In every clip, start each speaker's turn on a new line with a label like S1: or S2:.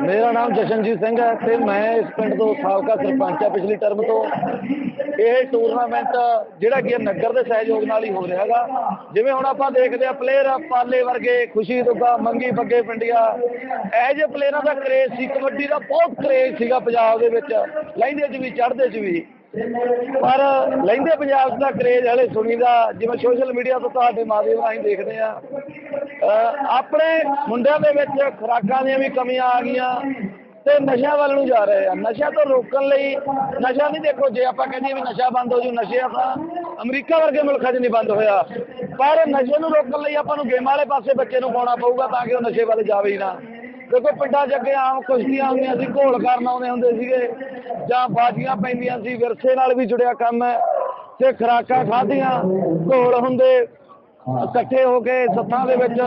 S1: ਮੇਰਾ ਨਾਮ ਜਸ਼ਨਜੀਤ ਸਿੰਘ ਹੈ ਤੇ ਮੈਂ ਇਸ ਪਿੰਡ ਤੋਂ ਸਾਬਕਾ ਸਰਪੰਚ ਆ ਪਿਛਲੀ ਟਰਮ ਤੋਂ। ਇਹ ਟੂਰਨਾਮੈਂਟ ਜਿਹੜਾ ਕਿ ਨਗਰ ਦੇ ਸਹਿਯੋਗ ਨਾਲ ਹੀ ਹੋ ਰਿਹਾ ਹੈਗਾ। ਜਿਵੇਂ ਹੁਣ ਆਪਾਂ ਦੇਖਦੇ ਆ ਪਲੇਅਰ ਪਾਲੇ ਵਰਗੇ, ਖੁਸ਼ੀ ਦੁੱਗਾ, ਮੰਗੀ ਬੱਗੇ ਪਿੰਡੀਆ। ਇਹ ਜਿਹੇ ਪਲੇਅਰਾਂ ਦਾ ਕਰੇਜ਼ ਸੀ, ਕਬੱਡੀ ਦਾ ਬਹੁਤ ਕਰੇਜ਼ ਸੀਗਾ ਪੰਜਾਬ ਦੇ ਵਿੱਚ। ਲਹਿੰਦੇ 'ਚ ਵੀ, ਚੜ੍ਹਦੇ 'ਚ ਵੀ। ਪਰ ਲੈਂਦੇ ਪੰਜਾਬ ਦਾ ਕਰੇਜ਼ ਹਲੇ ਸੁਣੀਦਾ, ਜਿਵੇਂ ਸੋਸ਼ਲ ਮੀਡੀਆ ਤੋਂ ਤੁਹਾਡੇ ਮਾਧਿਅਮ ਰਾਹੀਂ ਦੇਖਦੇ ਆ ਆਪਣੇ ਮੁੰਡਿਆਂ ਦੇ ਵਿੱਚ ਖੁਰਾਕਾਂ ਦੀਆਂ ਵੀ ਕਮੀਆਂ ਆ ਗਈਆਂ ਤੇ ਨਸ਼ਿਆਂ ਵੱਲ ਨੂੰ ਜਾ ਰਹੇ ਆ। ਨਸ਼ਾ ਤੋਂ ਰੋਕਣ ਲਈ ਨਸ਼ਾ ਨਹੀਂ ਦੇਖੋ, ਜੇ ਆਪਾਂ ਕਹਿੰਦੇ ਵੀ ਨਸ਼ਾ ਬੰਦ ਹੋ ਜੂ, ਨਸ਼ੇ ਤਾਂ ਅਮਰੀਕਾ ਵਰਗੇ ਮੁਲਕਾਂ 'ਚ ਨਹੀਂ ਬੰਦ ਹੋਇਆ। ਪਰ ਨਸ਼ੇ ਨੂੰ ਰੋਕਣ ਲਈ ਆਪਾਂ ਨੂੰ ਗੇਮਾਂ ਵਾਲੇ ਪਾਸੇ ਬੱਚੇ ਨੂੰ ਪਾਉਣਾ ਪਊਗਾ ਤਾਂ ਕਿ ਉਹ ਨਸ਼ੇ ਵੱਲ ਜਾਵੇ ਹੀ ਨਾ। ਦੇਖੋ ਪਿੰਡਾਂ 'ਚ ਅੱਗੇ ਆਮ ਕੁਸ਼ਤੀਆਂ ਹੁੰਦੀਆਂ ਸੀ, ਘੋਲ ਕਰਨ ਆਉਂਦੇ ਹੁੰਦੇ ਸੀਗੇ, ਜਾਂ ਬਾਜੀਆਂ ਪੈਂਦੀਆਂ ਸੀ, ਵਿਰਸੇ ਨਾਲ ਵੀ ਜੁੜਿਆ ਕੰਮ ਹੈ, ਤੇ ਖਰਾਕਾਂ ਖਾਧੀਆਂ, ਘੋਲ ਹੁੰਦੇ, ਇਕੱਠੇ ਹੋ ਕੇ ਸੱਥਾਂ ਦੇ ਵਿੱਚ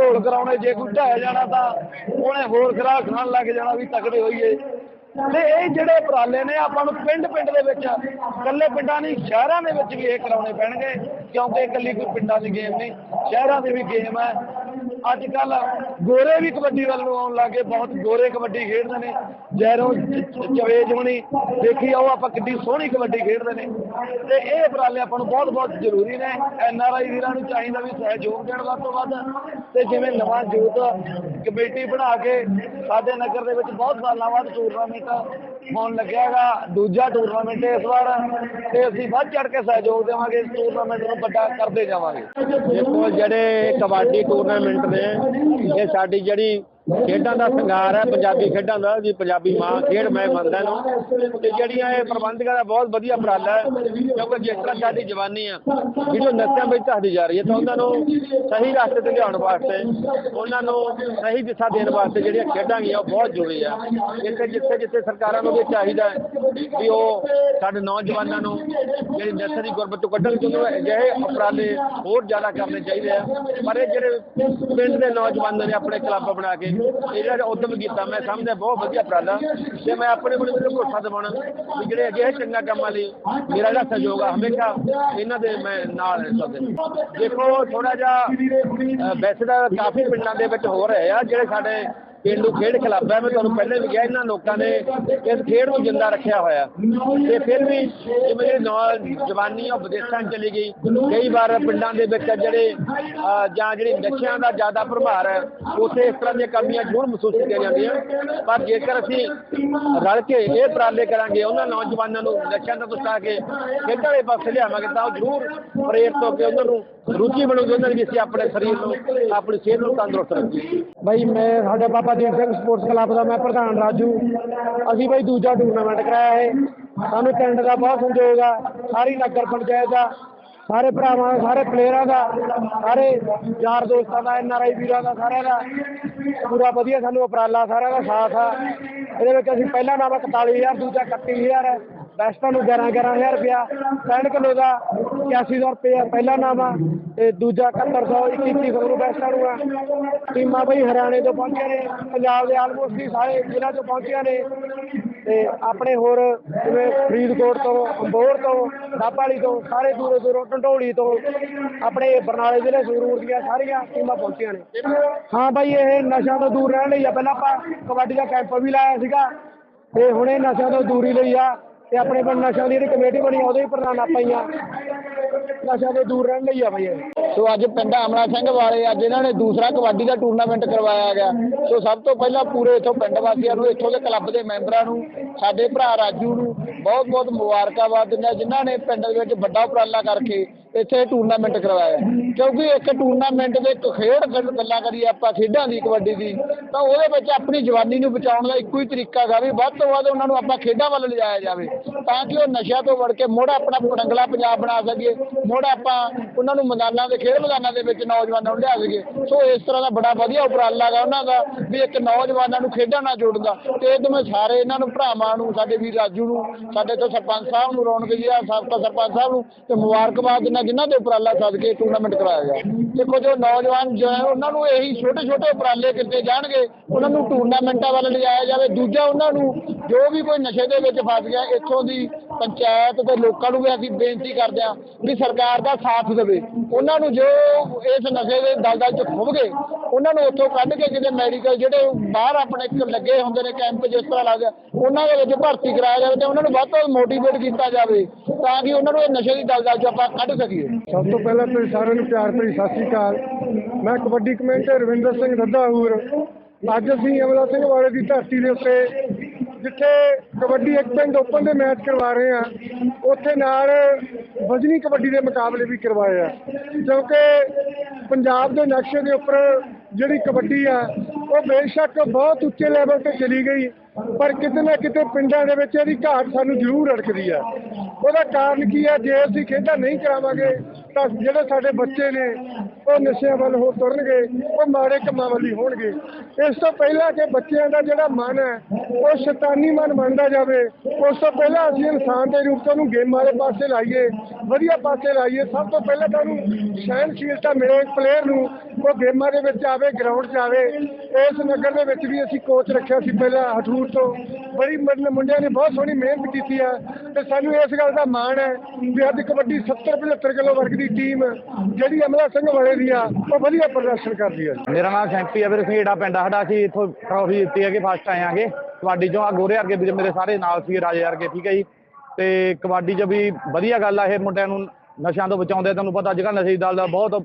S1: ਘੋਲ ਕਰਾਉਣੇ, ਜੇ ਕੋਈ ਢਹਿ ਜਾਣਾ ਤਾਂ ਉਹਨੇ ਹੋਰ ਖਰਾਕ ਖਾਣ ਲੱਗ ਜਾਣਾ ਵੀ ਤਕੜੇ ਹੋਈਏ। ਤੇ ਇਹ ਜਿਹੜੇ ਉਪਰਾਲੇ ਨੇ, ਆਪਾਂ ਨੂੰ ਪਿੰਡ ਪਿੰਡ ਦੇ ਵਿੱਚ, ਇਕੱਲੇ ਪਿੰਡਾਂ ਨਹੀਂ, ਸ਼ਹਿਰਾਂ ਦੇ ਵਿੱਚ ਵੀ ਇਹ ਕਰਾਉਣੇ ਪੈਣਗੇ, ਕਿਉਂਕਿ ਇਕੱਲੀ ਕੋਈ ਪਿੰਡਾਂ ਦੀ ਗੇਮ ਨਹੀਂ, ਸ਼ਹਿਰਾਂ ਦੀ ਵੀ ਗੇਮ ਹੈ। ਅੱਜ ਕੱਲ ਗੋਰੇ ਵੀ ਕਬੱਡੀ ਵੱਲ ਨੂੰ ਆਉਣ ਲੱਗੇ ਬਹੁਤ ਗੋਰੇ ਕਬੱਡੀ ਖੇਡਦੇ ਨੇ। ਜੈਰੋਂ ਚਵੇਜ ਹੋਣੀ। ਦੇਖੀ ਆਓ ਆਪਾਂ ਕਿੱਡੀ ਸੋਹਣੀ ਕਬੱਡੀ ਖੇਡਦੇ ਨੇ। ਤੇ ਇਹ ਉਪਰਾਲੇ ਆਪਾਂ ਨੂੰ ਬਹੁਤ ਬਹੁਤ ਜ਼ਰੂਰੀ ਨੇ। ਐਨ ਆਰ ਆਈ ਵੀਰਾਂ ਨੂੰ ਚਾਹੀਦਾ ਵੀ ਸਹਿਯੋਗ ਦੇਣ ਵੱਧ ਤੋਂ ਵੱਧ। ਤੇ ਜਿਵੇਂ ਨਵਾਂ ਯੂਥ ਕਮੇਟੀ ਬਣਾ ਕੇ ਸਾਡੇ ਨਗਰ ਦੇ ਵਿੱਚ ਬਹੁਤ ਸਾਲਾਂ ਬਾਅਦ ਟੂਰਨਾਮੈਂਟ ਹੋਣ ਲੱਗਿਆ ਹੈਗਾ। ਦੂਜਾ ਟੂਰਨਾਮੈਂਟ ਇਸ ਵਾਰ। ਤੇ ਅਸੀਂ ਵੱਧ ਚੜ ਕੇ ਸਹਿਯੋਗ ਦੇਵਾਂਗੇ। ਇਸ ਟੂਰਨਾਮੈਂਟ ਨੂੰ ਵੱਡਾ ਕਰਦੇ ਜਾਵਾਂਗੇ।
S2: ਦੇਖੋ, ਜਿਹੜੇ ਕਬੱਡੀ ਟੂਰਨਾਮੈਂਟ ਨੇ ਇਹ ਸਾਡੀ ਜਿਹੜੀ ਖੇਡਾਂ ਦਾ ਸ਼ਿੰਗਾਰ ਹੈ, ਪੰਜਾਬੀ ਖੇਡਾਂ ਦਾ ਜੀ ਪੰਜਾਬੀ ਮਾਂ ਖੇਡ ਮੈਂ ਮੰਨਦਾ ਨੂੰ ਤੇ ਜਿਹੜੀਆਂ ਇਹ ਪ੍ਰਬੰਧਕਾਂ ਦਾ ਬਹੁਤ ਵਧੀਆ ਉਪਰਾਲਾ ਹੈ, ਕਿਉਂਕਿ ਜਿਸ ਤਰ੍ਹਾਂ ਸਾਡੀ ਜਵਾਨੀ ਆ ਜਿਹੜੀ ਨਸ਼ਿਆਂ ਵਿੱਚ ਧੱਦੀ ਜਾ ਰਹੀ ਹੈ, ਤਾਂ ਉਹਨਾਂ ਨੂੰ ਸਹੀ ਰਸਤੇ ਤੇ ਲਿਆਉਣ ਵਾਸਤੇ, ਉਹਨਾਂ ਨੂੰ ਸਹੀ ਦਿਸ਼ਾ ਦੇਣ ਵਾਸਤੇ ਜਿਹੜੀਆਂ ਖੇਡਾਂ ਗਈਆਂ ਉਹ ਬਹੁਤ ਜ਼ਰੂਰੀ ਆ। ਜਿੱਥੇ ਜਿੱਥੇ ਜਿੱਥੇ ਸਰਕਾਰਾਂ ਨੂੰ ਵੀ ਚਾਹੀਦਾ ਵੀ ਉਹ ਸਾਡੇ ਨੌਜਵਾਨਾਂ ਨੂੰ ਜਿਹੜੀ ਨਸ਼ੇ ਦੀ ਗੁਰਬਤ ਤੋਂ ਕੱਢਣ ਚਾਹੁੰਦੇ ਅਜਿਹੇ ਉਪਰਾਲੇ ਹੋਰ ਜ਼ਿਆਦਾ ਕਰਨੇ ਚਾਹੀਦੇ ਆ। ਪਰ ਇਹ ਜਿਹੜੇ ਪਿੰਡ ਦੇ ਨੌਜਵਾਨਾਂ ਨੇ ਆਪਣੇ ਕਲੱਬ ਬਣਾ ਕੇ ਇਹ ਉਦਮ ਕੀਤਾ, ਮੈਂ ਸਮਝਦਾ ਬਹੁਤ ਵਧੀਆ ਉਪਰਾਲਾ। ਤੇ ਮੈਂ ਆਪਣੇ ਕੋਲ ਵੀ ਭਰੋਸਾ ਦਿਵਾਉਣਾ ਵੀ ਜਿਹੜੇ ਅਜਿਹੇ ਚੰਗਾ ਕੰਮਾਂ ਲਈ ਮੇਰਾ ਜਿਹੜਾ ਸਹਿਯੋਗ ਆ, ਹਮੇਸ਼ਾ ਇਹਨਾਂ ਦੇ ਮੈਂ ਨਾਲ ਹੈ ਦੇਖੋ ਥੋੜਾ ਜਿਹਾ ਵੈਸੇ ਤਾਂ ਕਾਫੀ ਪਿੰਡਾਂ ਦੇ ਵਿੱਚ ਹੋ ਰਹੇ ਆ ਜਿਹੜੇ ਸਾਡੇ ਪੇਂਡੂ ਖੇਡ ਕਲੱਬ ਹੈ। ਮੈਂ ਤੁਹਾਨੂੰ ਪਹਿਲੇ ਵੀ ਕਿਹਾ, ਇਹਨਾਂ ਲੋਕਾਂ ਨੇ ਇਸ ਖੇਡ ਨੂੰ ਜਿੰਦਾ ਰੱਖਿਆ ਹੋਇਆ। ਤੇ ਫਿਰ ਵੀ ਜਿਵੇਂ ਇਹ ਨੌਜਵਾਨੀ ਉਹ ਵਿਦੇਸ਼ਾਂ ਚਲੀ ਗਈ। ਕਈ ਵਾਰ ਪਿੰਡਾਂ ਦੇ ਵਿੱਚ ਜਿਹੜੇ ਜਾਂ ਜਿਹੜੀ ਨਸ਼ਿਆਂ ਦਾ ਜ਼ਿਆਦਾ ਪ੍ਰਭਾਵ ਹੈ, ਉੱਥੇ ਇਸ ਤਰ੍ਹਾਂ ਦੀਆਂ ਕਮੀਆਂ ਜ਼ਰੂਰ ਮਹਿਸੂਸ ਕੀਤੀਆਂ ਜਾਂਦੀਆਂ। ਪਰ ਜੇਕਰ ਅਸੀਂ ਰਲ ਕੇ ਇਹ ਉਪਰਾਲੇ ਕਰਾਂਗੇ, ਉਹਨਾਂ ਨੌਜਵਾਨਾਂ ਨੂੰ ਨਸ਼ਿਆਂ ਤੋਂ ਬਚਾ ਕੇ ਖੇਡਾਂ ਵਾਲੇ ਪਾਸੇ ਲਿਆਵਾਂਗੇ, ਤਾਂ ਉਹ ਜ਼ਰੂਰ ਪ੍ਰੇਰਿਤ ਹੋ ਕੇ ਉਹਨਾਂ ਨੂੰ ਰੁਚੀ ਬਣੂਗੀ, ਉਹਨਾਂ ਦੀ ਵੀ ਅਸੀਂ ਆਪਣੇ ਸਰੀਰ ਨੂੰ, ਆਪਣੀ ਸਿਹਤ ਨੂੰ ਤੰਦਰੁਸਤ ਰੱਖੀਏ।
S3: ਬਈ, ਮੈਂ, ਸਾਡੇ ਬਾਬਾ ਦੀਪ ਸਿੰਘ ਸਪੋਰਟਸ ਕਲੱਬ ਦਾ ਮੈਂ ਪ੍ਰਧਾਨ ਰਾਜੂ। ਅਸੀਂ ਬਈ ਦੂਜਾ ਟੂਰਨਾਮੈਂਟ ਕਰਾਇਆ ਹੈ ਸਾਨੂੰ ਪਿੰਡ ਦਾ ਬਹੁਤ ਸੰਯੋਗ ਆ। ਸਾਰੀ ਨਗਰ ਪੰਚਾਇਤ ਦਾ ਸਾਰੇ ਭਰਾਵਾਂ ਦਾ, ਸਾਰੇ ਪਲੇਅਰਾਂ ਦਾ, ਸਾਰੇ ਯਾਰ ਦੋਸਤਾਂ ਦਾ ਐਨ ਆਰ ਆਈ ਵੀਰਾਂ ਦਾ, ਸਾਰਿਆਂ ਦਾ। ਪੂਰਾ ਵਧੀਆ ਸਾਨੂੰ ਉਪਰਾਲਾ ਸਾਰਿਆਂ ਦਾ ਸਾਥ ਆ। ਇਹਦੇ ਵਿੱਚ ਅਸੀਂ ਪਹਿਲਾ ਨਾਮ 41000 ਦੂਜਾ 31000 ਹੈ ਬੈਸਟਾਂ ਨੂੰ 11 11000 ਰੁਪਇਆ 65 ਕਿਲੋ ਦਾ 8100 ਰੁਪਇਆ ਪਹਿਲਾ ਨਾਮ ਆ, ਤੇ ਦੂਜਾ 7100 2100 ਨੂੰ ਬੈਸਟਾਂ ਨੂੰ ਆ। ਟੀਮਾਂ ਬਈ ਹਰਿਆਣੇ ਤੋਂ ਪਹੁੰਚੀਆਂ ਨੇ, ਪੰਜਾਬ ਦੇ ਆਲਮੋਸਟ ਹੀ ਸਾਰੇ ਜ਼ਿਲ੍ਹਾ ਤੋਂ ਪਹੁੰਚੀਆਂ ਨੇ। ਤੇ ਆਪਣੇ ਹੋਰ ਜਿਵੇਂ ਫਰੀਦਕੋਟ ਤੋਂ ਅੰਬੋਰ ਤੋਂ, ਨਾਭਾਲੀ ਤੋਂ, ਸਾਰੇ ਦੂਰੋਂ ਦੂਰੋਂ, ਢੰਡੋਲੀ ਤੋਂ, ਆਪਣੇ ਬਰਨਾਲੇ ਜ਼ਿਲ੍ਹੇ ਸੰਗਰੂਰ ਦੀਆਂ ਸਾਰੀਆਂ ਟੀਮਾਂ ਪਹੁੰਚੀਆਂ ਨੇ। ਹਾਂ ਬਾਈ, ਇਹ ਨਸ਼ਿਆਂ ਤੋਂ ਦੂਰ ਰਹਿਣ ਲਈ ਆ। ਪਹਿਲਾਂ ਆਪਾਂ ਕਬੱਡੀ ਦਾ ਕੈਂਪ ਵੀ ਲਾਇਆ ਸੀਗਾ, ਤੇ ਹੁਣੇ ਨਸ਼ਿਆਂ ਤੋਂ ਦੂਰੀ ਲਈ ਆ। ਤੇ ਆਪਣੇ ਪਿੰਡ ਨਸ਼ਿਆਂ ਦੀ ਜਿਹੜੀ ਕਮੇਟੀ ਬਣੀ ਆ, ਉਹਦੇ ਵੀ ਪ੍ਰਧਾਨ ਆਪਾਂ ਹੀ ਆ ਨਸ਼ਿਆਂ ਤੋਂ ਦੂਰ ਰਹਿਣ ਲਈ ਆ ਬਾਈ ਇਹ।
S1: ਸੋ ਅੱਜ ਪਿੰਡ ਆਮਲਾ ਸਿੰਘ ਵਾਲੇ, ਅੱਜ ਇਹਨਾਂ ਨੇ ਦੂਸਰਾ ਕਬੱਡੀ ਦਾ ਟੂਰਨਾਮੈਂਟ ਕਰਵਾਇਆ ਗਿਆ। ਸੋ ਸਭ ਤੋਂ ਪਹਿਲਾਂ ਪੂਰੇ ਇੱਥੋਂ ਪਿੰਡ ਵਾਸੀਆਂ ਨੂੰ, ਇੱਥੋਂ ਦੇ ਕਲੱਬ ਦੇ ਮੈਂਬਰਾਂ ਨੂੰ, ਸਾਡੇ ਭਰਾ ਰਾਜੂ ਨੂੰ ਬਹੁਤ ਬਹੁਤ ਮੁਬਾਰਕਾਬਾਦ ਦਿੰਦਾ ਜਿਨ੍ਹਾਂ ਨੇ ਪਿੰਡ ਦੇ ਵਿੱਚ ਵੱਡਾ ਉਪਰਾਲਾ ਕਰਕੇ ਇੱਥੇ ਟੂਰਨਾਮੈਂਟ ਕਰਵਾਇਆ। ਕਿਉਂਕਿ ਇੱਕ ਟੂਰਨਾਮੈਂਟ ਦੇ ਇੱਕ ਖੇਡ ਗੱਲ- ਗੱਲਾਂ ਕਰੀਏ ਆਪਾਂ, ਖੇਡਾਂ ਦੀ, ਕਬੱਡੀ ਦੀ, ਤਾਂ ਉਹਦੇ ਵਿੱਚ ਆਪਣੀ ਜਵਾਨੀ ਨੂੰ ਬਚਾਉਣ ਦਾ ਇੱਕੋ ਹੀ ਤਰੀਕਾ ਹੈਗਾ ਵੀ ਵੱਧ ਤੋਂ ਵੱਧ ਉਹਨਾਂ ਨੂੰ ਆਪਾਂ ਖੇਡਾਂ ਵੱਲ ਲਿਜਾਇਆ ਜਾਵੇ, ਤਾਂ ਕਿ ਉਹ ਨਸ਼ਿਆਂ ਤੋਂ ਵੜ ਕੇ ਮੁੜ ਆਪਣਾ ਪੜੰਗਲਾ ਪੰਜਾਬ ਬਣਾ ਸਕੀਏ ਮੁੜ ਆਪਾਂ ਉਹਨਾਂ ਨੂੰ ਮੈਦਾਨਾਂ ਦੇ ਖੇਡ ਮੈਦਾਨਾਂ ਦੇ ਵਿੱਚ ਨੌਜਵਾਨਾਂ ਨੂੰ ਲਿਆ ਸਕੀਏ ਸੋ ਇਸ ਤਰ੍ਹਾਂ ਦਾ ਬੜਾ ਵਧੀਆ ਉਪਰਾਲਾ ਗਾ ਉਹਨਾਂ ਦਾ ਵੀ ਇੱਕ ਨੌਜਵਾਨਾਂ ਨੂੰ ਖੇਡਾਂ ਨਾਲ ਜੋੜਦਾ। ਤੇ ਇਹ ਮੈਂ ਸਾਰੇ ਇਹਨਾਂ ਨੂੰ ਭਰਾਵਾਂ ਨੂੰ, ਸਾਡੇ ਵੀਰ ਰਾਜੂ ਨੂੰ, ਸਾਡੇ ਤੋਂ ਸਰਪੰਚ ਸਾਹਿਬ ਨੂੰ ਰੌਣਕ ਜੀ ਆ ਸਾਬਕਾ ਸਰਪੰਚ ਸਾਹਿਬ ਨੂੰ ਤੇ ਮੁਬਾਰਕਬਾਦ ਦਿੰਦਾ ਜਿਨ੍ਹਾਂ ਦੇ ਉਪਰਾਲਾ ਸਦਕੇ ਟੂਰਨਾਮੈਂਟ ਕਰਾਇਆ ਗਿਆ। ਦੇਖੋ ਜੋ ਨੌਜਵਾਨ ਜੋ ਹੈ ਉਹਨਾਂ ਨੂੰ ਇਹੀ ਛੋਟੇ ਛੋਟੇ ਉਪਰਾਲੇ ਕੀਤੇ ਜਾਣਗੇ, ਉਹਨਾਂ ਨੂੰ ਟੂਰਨਾਮੈਂਟਾਂ ਵੱਲ ਲਿਜਾਇਆ ਜਾਵੇ। ਦੂਜਾ ਉਹਨਾਂ ਨੂੰ ਜੋ ਵੀ ਕੋਈ ਨਸ਼ੇ ਦੇ ਵਿੱਚ ਫਸ ਗਿਆ, ਇੱਥੋਂ ਦੀ ਪੰਚਾਇਤ ਤੇ ਲੋਕਾਂ ਨੂੰ ਵੀ ਅਸੀਂ ਬੇਨਤੀ ਕਰਦੇ ਹਾਂ ਵੀ
S4: ਸਰਕਾਰ ਦਾ ਸਾਥ ਦੇਵੇ। ਉਹਨਾਂ ਨੂੰ ਜੋ ਇਸ ਨਸ਼ੇ ਦੇ ਦਲਦਲ ਚ ਖੁੱਭ ਗਏ, ਉਹਨਾਂ ਨੂੰ ਉੱਥੋਂ ਕੱਢ ਕੇ ਕਿਤੇ ਮੈਡੀਕਲ ਜਿਹੜੇ ਬਾਹਰ ਆਪਣੇ ਲੱਗੇ ਹੁੰਦੇ ਨੇ ਕੈਂਪ ਜਿਸ ਤਰ੍ਹਾਂ ਲੱਗਦਾ ਉਹਨਾਂ ਦੇ ਵਿੱਚ ਭਰਤੀ ਕਰਾਇਆ ਜਾਵੇ ਤੇ ਉਹਨਾਂ ਨੂੰ ਵੱਧ ਤੋਂ ਮੋਟੀਵੇਟ ਕੀਤਾ ਜਾਵੇ, ਤਾਂ ਕਿ ਉਹਨਾਂ ਨੂੰ ਇਹ ਨਸ਼ੇ ਦੀ ਦਲਦਲ ਚੋਂ ਆਪਾਂ ਕੱਢ ਸਕੀਏ। ਸਭ ਤੋਂ ਪਹਿਲਾਂ ਤੁਸੀਂ ਸਾਰਿਆਂ ਨੂੰ ਪਿਆਰ ਭਰੀ ਸਤਿ ਸ੍ਰੀ ਅਕਾਲ। ਮੈਂ ਕਬੱਡੀ ਕਮੈਂਟਰ ਰਵਿੰਦਰ ਸਿੰਘ ਰੱਦਾਹੂਰ ਅੱਜ ਅਸੀਂ ਅਮਲਾ ਸਿੰਘ ਵਾਲੇ ਦੀ ਧਰਤੀ ਦੇ ਉੱਤੇ, ਜਿੱਥੇ ਕਬੱਡੀ ਇੱਕ ਪਿੰਡ ਓਪਨ ਦੇ ਮੈਚ ਕਰਵਾ ਰਹੇ ਆ ਉੱਥੇ ਨਾਲ ਵਜਨੀ ਕਬੱਡੀ ਦੇ ਮੁਕਾਬਲੇ ਵੀ ਕਰਵਾਏ ਆ। ਕਿਉਂਕਿ ਪੰਜਾਬ ਦੇ ਨਕਸ਼ੇ ਦੇ ਉੱਪਰ ਜਿਹੜੀ ਕਬੱਡੀ ਆ, ਉਹ ਬੇਸ਼ੱਕ ਬਹੁਤ ਉੱਚੇ ਲੈਵਲ ਤੇ ਚਲੀ ਗਈ, ਪਰ ਕਿਤੇ ਨਾ ਕਿਤੇ ਪਿੰਡਾਂ ਦੇ ਵਿੱਚ ਇਹਦੀ ਘਾਟ ਸਾਨੂੰ ਜ਼ਰੂਰ ਅੜਕਦੀ ਆ। ਉਹਦਾ ਕਾਰਨ ਕੀ ਆ? ਜੇ ਅਸੀਂ ਖੇਡਾਂ ਨਹੀਂ ਕਰਾਵਾਂਗੇ ਤਾਂ ਜਿਹੜੇ ਸਾਡੇ ਬੱਚੇ ਨੇ, ਉਹ ਨਸ਼ਿਆਂ ਵੱਲ ਹੋ ਤੁਰਨਗੇ, ਉਹ ਮਾੜੇ ਕੰਮਾਂ ਵੱਲ ਹੀ ਹੋਣਗੇ। ਇਸ ਤੋਂ ਪਹਿਲਾਂ ਕਿ ਬੱਚਿਆਂ ਦਾ ਜਿਹੜਾ ਮਨ ਹੈ, ਉਹ ਸ਼ੈਤਾਨੀ ਮਨ ਬਣਦਾ ਜਾਵੇ, ਉਸ ਤੋਂ ਪਹਿਲਾਂ ਅਸੀਂ ਇਨਸਾਨ ਦੇ ਰੂਪ ਚ ਉਹਨੂੰ ਗੇਮ ਵਾਲੇ ਪਾਸੇ ਲਾਈਏ, ਵਧੀਆ ਪਾਸੇ ਲਾਈਏ। ਸਭ ਤੋਂ ਪਹਿਲਾਂ ਤਾਂ ਉਹਨੂੰ ਸਹਿਣਸ਼ੀਲਤਾ ਮਿਲੇ ਪਲੇਅਰ ਨੂੰ, ਉਹ ਗੇਮਾਂ ਦੇ ਵਿੱਚ ਆਵੇ ਗਰਾਊਂਡ 'ਚ ਆਵੇ। ਇਸ ਨਗਰ ਦੇ ਵਿੱਚ ਵੀ ਅਸੀਂ ਕੋਚ ਰੱਖਿਆ ਸੀ ਪਹਿਲਾਂ ਹਠੂਰ ਤੋਂ। ਬੜੀ ਮਤਲਬ ਮੁੰਡਿਆਂ ਨੇ ਬਹੁਤ ਸੋਹਣੀ ਮਿਹਨਤ ਕੀਤੀ ਆ। ਤੇ ਸਾਨੂੰ ਇਸ ਗੱਲ ਦਾ ਮਾਣ ਹੈ ਵੀ ਅੱਜ ਕਬੱਡੀ 70 75 ਕਿਲੋ ਵਰਗ ਦੀ ਟੀਮ ਜਿਹੜੀ ਅਮਲਾ ਸਿੰਘ ਵਾਲੇ ਦੀ ਆ, ਉਹ ਵਧੀਆ ਪ੍ਰਦਰਸ਼ਨ ਕਰਦੀ ਆ
S5: ਮੇਰਾ ਨਾਮ ਸ਼ੈਂਪੀ ਆ ਵੀਰੇ ਖੇੜਾ ਪਿੰਡ ਸਾਡਾ ਅਸੀਂ ਇੱਥੋਂ ਟਰੋਫੀ ਜਿੱਤੀ ਹੈਗੀ ਫਸਟ ਆਏ ਆਂਗੇ ਕਬੱਡੀ ਚੋਂ। ਆ ਗੋਰੇ ਵਰਗੇ ਵੀਰੇ ਮੇਰੇ ਸਾਰੇ ਨਾਲ ਸੀ ਰਾਜੇ ਵਰਗੇ, ਠੀਕ ਹੈ ਜੀ। ਤੇ ਕਬੱਡੀ 'ਚ ਵੀ ਵਧੀਆ ਗੱਲ ਆ, ਇਹ ਮੁੰਡਿਆਂ ਨੂੰ ਨਸ਼ਿਆਂ ਤੋਂ ਬਚਾਉਂਦੇ ਤੁਹਾਨੂੰ ਪਤਾ ਅੱਜ ਕੱਲ੍ਹ ਨਸ਼ੇ ਦੀ ਦਲ ਦਾ ਬਹੁਤ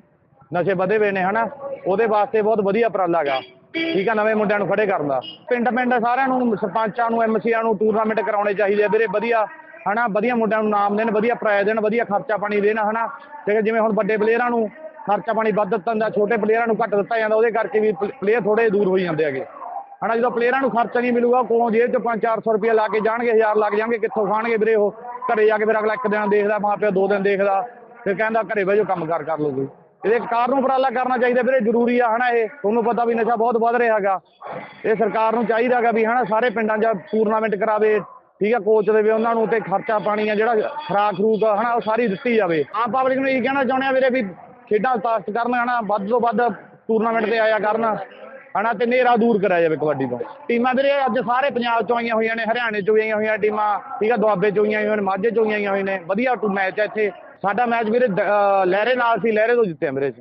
S5: ਨਸ਼ੇ ਵਧੇ ਹੋਏ ਨੇ, ਹਨਾ? ਉਹਦੇ ਵਾਸਤੇ ਬਹੁਤ ਵਧੀਆ ਉਪਰਾਲਾ ਹੈਗਾ। ਠੀਕ ਆ, ਨਵੇਂ ਮੁੰਡਿਆਂ ਨੂੰ ਖੜੇ ਕਰਨ ਦਾ। ਪਿੰਡ ਪਿੰਡ ਸਾਰਿਆਂ ਨੂੰ, ਸਰਪੰਚਾਂ ਨੂੰ ਐਮਸੀਆਂ ਨੂੰ ਟੂਰਨਾਮੈਂਟ ਕਰਾਉਣੇ ਚਾਹੀਦੇ ਆ। ਵੀਰੇ, ਵਧੀਆ ਹਨਾ, ਵਧੀਆ ਮੁੰਡਿਆਂ ਨੂੰ ਨਾਮ ਦੇਣ, ਵਧੀਆ ਪ੍ਰਾਇਜ਼ ਦੇਣ, ਵਧੀਆ ਖਰਚਾ ਪਾਣੀ ਦੇਣ, ਹਨਾ। ਤੇ ਜਿਵੇਂ ਹੁਣ ਵੱਡੇ ਪਲੇਅਰਾਂ ਨੂੰ ਖਰਚਾ ਪਾਣੀ ਵੱਧ ਦਿੱਤਾ ਜਾਂਦਾ, ਛੋਟੇ ਪਲੇਅਰਾਂ ਨੂੰ ਘੱਟ ਦਿੱਤਾ ਜਾਂਦਾ, ਉਹਦੇ ਕਰਕੇ ਵੀ ਪਲੇਅਰ ਥੋੜੇ ਦੂਰ ਹੋਈ ਜਾਂਦੇ ਹੈਗੇ। ਹਨਾ, ਜਦੋਂ ਪਲੇਅਰਾਂ ਨੂੰ ਖਰਚਾ ਨਹੀਂ ਮਿਲੂਗਾ, ਕੋਲੋਂ ਜੇਬ ਚ 5-400 ਰੁਪਏ ਲਾ ਕੇ ਜਾਣਗੇ 1000 ਲੱਗ ਜਾਣਗੇ, ਕਿੱਥੋਂ ਖਾਣਗੇ ਵੀਰੇ ਉਹ? ਘਰੇ ਜਾ ਕੇ ਫਿਰ ਅਗਲਾ ਇੱਕ ਦਿਨ ਦੇਖਦਾ ਮਾਂ ਪਿਓ ਦੋ ਦਿਨ ਦੇਖਦਾ, ਫਿਰ ਕਹਿੰਦਾ ਘਰੇ ਬਹਿ ਜਾਓ, ਕੰਮ ਕਾਰ ਕਰ ਲਓ ਕੋਈ। ਇਹਦੇ ਕਾਰ ਨੂੰ ਉਪਰਾਲਾ ਕਰਨਾ ਚਾਹੀਦਾ ਵੀਰੇ, ਜ਼ਰੂਰੀ ਆ, ਹਨਾ ਇਹ। ਤੁਹਾਨੂੰ ਪਤਾ ਵੀ ਨਸ਼ਾ ਬਹੁਤ ਵੱਧ ਰਿਹਾ ਹੈਗਾ। ਇਹ ਸਰਕਾਰ ਨੂੰ ਚਾਹੀਦਾ ਹੈਗਾ ਵੀ, ਹਨਾ, ਸਾਰੇ ਪਿੰਡਾਂ 'ਚ ਟੂਰਨਾਮੈਂਟ ਕਰਾਵੇ ਠੀਕ ਆ ਕੋਚ ਦੇਵੇ ਉਹਨਾਂ ਨੂੰ ਤੇ ਖਰਚਾ ਪਾਣੀ ਆ ਜਿਹੜਾ ਖਰਾਕ ਖਰੂਕ ਆ, ਹਨਾ ਉਹ ਸਾਰੀ ਦਿੱਤੀ ਜਾਵੇ। ਆਮ ਪਬਲਿਕ ਨੂੰ ਇਹ ਕਹਿਣਾ ਚਾਹੁੰਦੇ ਆ ਵੀਰੇ ਵੀ ਖੇਡਾਂ ਤਾਕਤ ਕਰਨ ਹਨਾ ਵੱਧ ਤੋਂ ਵੱਧ ਟੂਰਨਾਮੈਂਟ ਤੇ ਆਇਆ ਕਰਨ ਹਨਾ ਤੇ ਨੇਰਾ ਦੂਰ ਕਰਾਇਆ ਜਾਵੇ ਕਬੱਡੀ ਤੋਂ। ਟੀਮਾਂ ਵੀਰੇ ਅੱਜ ਸਾਰੇ ਪੰਜਾਬ ਚੋਂ ਆਈਆਂ ਹੋਈਆਂ ਨੇ ਹਰਿਆਣੇ ਚੋਂ ਵੀ ਆਈਆਂ ਹੋਈਆਂ ਟੀਮਾਂ ਠੀਕ ਆ ਦੁਆਬੇ ਚੋਂ ਆਈਆਂ ਹੋਈਆਂ ਨੇ ਮਾਝੇ ਚੋਂ ਵੀ ਆਈਆਂ ਹੋਈਆਂ ਨੇ ਵਧੀਆ ਟੂ ਮੈਚ ਆ ਇੱਥੇ। ਸਾਡਾ ਮੈਚ ਵੀਰੇ ਲਹਿਰੇ ਨਾਲ ਸੀ ਲਹਿਰੇ ਤੋਂ ਜਿੱਤੇ ਆ ਵੀਰੇ